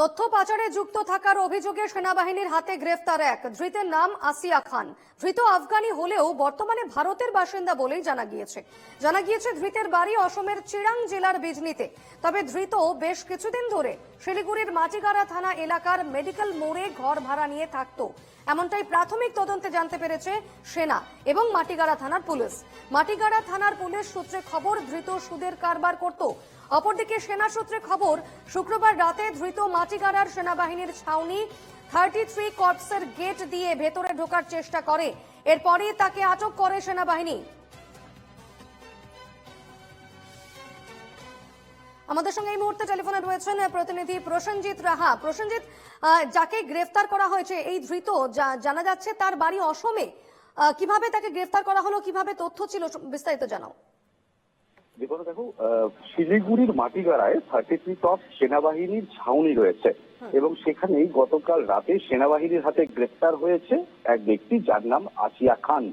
তথ্য পাচারে যুক্ত থাকার অভিযোগে সেনাবাহিনীর হাতে গ্রেফতার এক। ধৃতের নাম আসিয়া খান। ধৃত আফগানি হলেও বর্তমানে ভারতের বাসিন্দা বলেই জানা গিয়েছে। জানা গিয়েছে, ধৃতের বাড়ি অসমের চিরাং জেলার বিজনিতে। তবে ধৃত বেশ কিছুদিন ধরে শিলিগুড়ির মাটিগাড়া থানা এলাকার মেডিকেল মোড়ে ঘর ভাড়া নিয়ে থাকতো। এমনটাই প্রাথমিক তদন্তে জানতে পেরেছে সেনা এবং মাটিগাড়া থানার পুলিশ। মাটিগাড়া থানার পুলিশ সূত্রে খবর, ধৃত সুদের কারবার করত অপরদিকে সেনা সূত্রে খবর, শুক্রবার রাতে ধৃত মাটিগাড়ার সেনাবাহিনীর ছাউনি থার্টি থ্রি কর্পসের গেট দিয়ে ভেতরে ঢোকার চেষ্টা করে। এরপরে তাকে আটক করে সেনাবাহিনী। আমাদের সঙ্গে এই মুহূর্তে টেলিফোনে রয়েছেন প্রতিনিধি প্রসেনজিৎ রাহা। প্রসেনজিৎ যাকে গ্রেফতার করা হয়েছে এই ধৃত জানা যাচ্ছে তার বাড়ি অসমে। কীভাবে তাকে গ্রেফতার করা হলো, কীভাবে তথ্য ছিল, বিস্তারিত জানাও। বিপদ দেখো আহ, শিলিগুড়ির মাটিগাড়ায় থার্টি থ্রি টপ সেনাবাহিনীর ছাউনি রয়েছে এবং সেখানেই গতকাল রাতে সেনাবাহিনীর হাতে গ্রেফতার হয়েছে এক ব্যক্তি যার নাম আসিয়া খান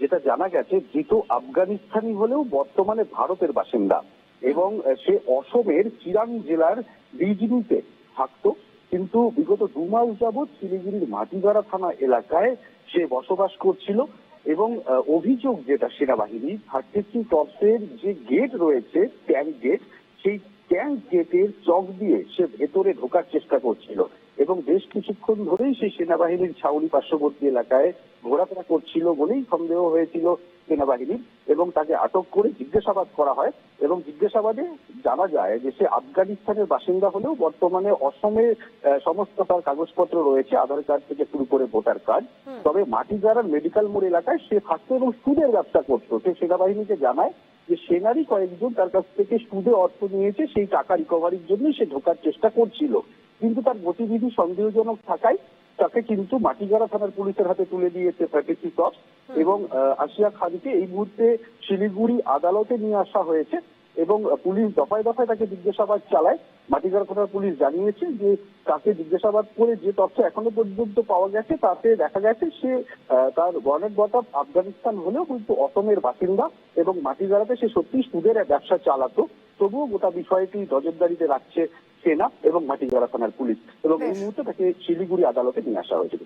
যেটা জানা গেছে ধৃত আফগানিস্তানি হলেও বর্তমানে ভারতের বাসিন্দা এবং সে অসমের চিরাং জেলার বিজনিতে থাকতো। কিন্তু বিগত দু মাস যাবৎ শিলিগুড়ির মাটিগাড়া থানা এলাকায় সে বসবাস করছিল। এবং অভিযোগ যেটা সেনাবাহিনী থার্টি থ্রি টপসের যে গেট রয়েছে ট্যাঙ্ক গেট সেই ট্যাঙ্ক গেটের চক দিয়ে সে ভেতরে ঢোকার চেষ্টা করছিল। এবং বেশ কিছুক্ষণ ধরেই সেই সেনাবাহিনীর ছাউনি পার্শ্ববর্তী এলাকায় ঘোরাফেরা করছিল বলেই সন্দেহ হয়েছিল সেনাবাহিনীর এবং তাকে আটক করে জিজ্ঞাসাবাদ করা হয় এবং জিজ্ঞাসাবাদে জানা যায় যে সে আফগানিস্তানের বাসিন্দা হলেও বর্তমানে অসমে সমস্ত তার কাগজপত্র রয়েছে আধার কার্ড থেকে শুরু করে ভোটার কার্ড। তবে মাটিগাড়ার মেডিকেল মোড় এলাকায় সে থাকতো এবং সুদের ব্যবসা করতো। সে সেনাবাহিনীকে জানায় যে সেনারই কয়েকজন তার কাছ থেকে সুদে অর্থ নিয়েছে সেই টাকা রিকভারির জন্য সে ঢোকার চেষ্টা করছিল। কিন্তু তার গতিবিধি সন্দেহজনক থাকায় তাকে কিন্তু মাটিগাড়া থানার পুলিশের হাতে তুলে দিয়েছে থ্রি টপস এবং আসিয়া খানকে এই মুহূর্তে শিলিগুড়ি আদালতে নিয়ে আসা হয়েছে এবং পুলিশ দফায় দফায় তাকে জিজ্ঞাসাবাদ চালায়। মাটিগাড়া থানার পুলিশ জানিয়েছে যে তাকে জিজ্ঞাসাবাদ করে যে তথ্য এখনও পর্যন্ত পাওয়া গেছে তাতে দেখা গেছে সে আহ, তার বর্ণের বটা আফগানিস্তান হলেও কিন্তু অসমের বাসিন্দা এবং মাটিগাড়াতে সে সত্যি সুদের এক ব্যবসা চালাতো। তবুও গোটা বিষয়টি নজরদারিতে রাখছে সেনা এবং মাটিগাড়া থানার পুলিশ এবং এই মুহূর্তে তাকে শিলিগুড়ি আদালতে নিয়ে আসা হয়েছে।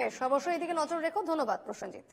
বেশ অবশ্যই এদিকে নজর রেখো। ধন্যবাদ প্রসেনজিৎ।